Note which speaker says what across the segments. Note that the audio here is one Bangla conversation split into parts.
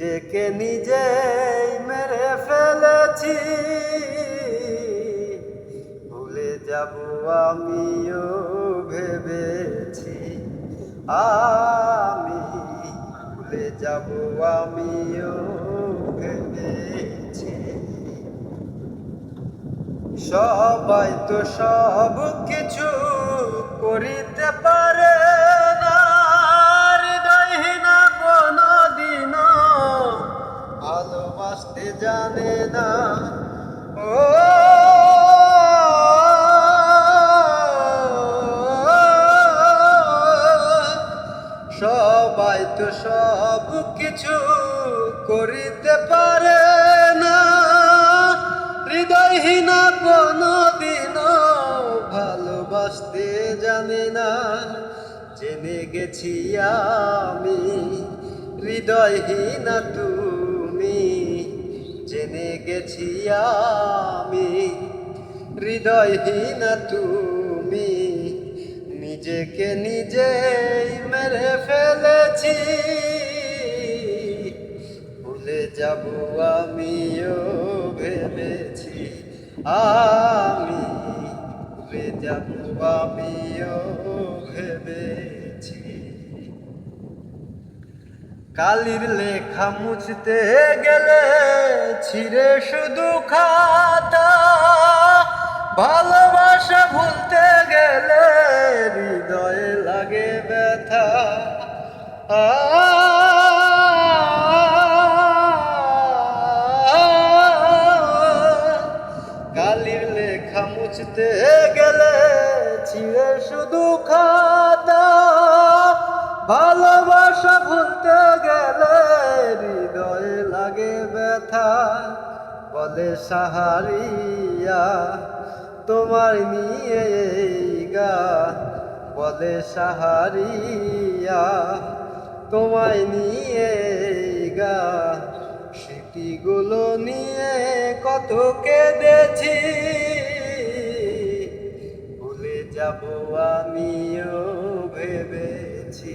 Speaker 1: নিজেকে নিজেই মেরে ফেলেছি। ভুলে যাব আমিও ভেবেছি। আমি ভুলে যাব আমিও ভেবেছি। সবাই তো সব কিছু করিতে পারে। সবাই তো সব কিছু করিতে পারে না। হৃদয়হীন কোনো দিন ভালোবাসতে জানে না। জেনে গেছি আমি, হৃদয়হীনা তুমি। জেনে গেছি আমি, হৃদয়হীনা তুমি। নিজেকে ফেলেছি ভুলে যাব আমিও ভেবেছি, আমি ভুলে যাব আমিও ভেবেছি। কালির লেখা মুছতে গেলে ছিঁড়ে শুধু খাতা, ভালোবাসা ভুলতে গেলে হৃদয়ে লাগে ব্যথা। কালির লেখা মুছতে গেলে ছিঁড়ে শুধু খাতা। ভালোবাসা ভুলতে গেলে হৃদয়ে লাগে ব্যথা। বলে সাহারিয়া, তোমার নিয়ে গা। বলে সাহারিয়া তোমায় নিয়ে গা স্মৃতিগুলো নিয়ে কত কেঁদেছি। ভুলে যাব আমিও ভেবেছি,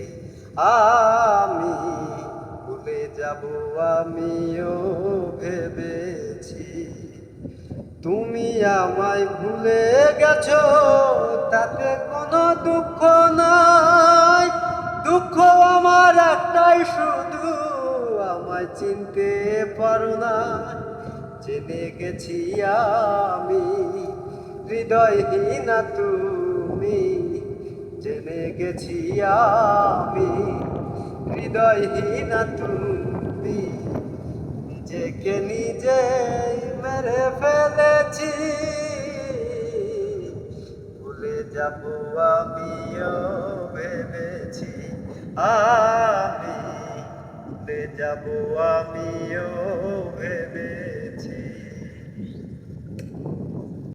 Speaker 1: আমি ভুলে যাব আমিও ভেবেছি। তুমি আমায় ভুলে গেছো আমায় চিনতে পারো না। জেনে গেছি আমি, হৃদয়হীনা তুমি। জেনে গেছি আমি, হৃদয়হীনা তুমি। নিজেকে নিজে মেরে ফেলেছি। ভুলে যাব আমিও ভেবেছি আমি। যাব আমিও ভেবেছি।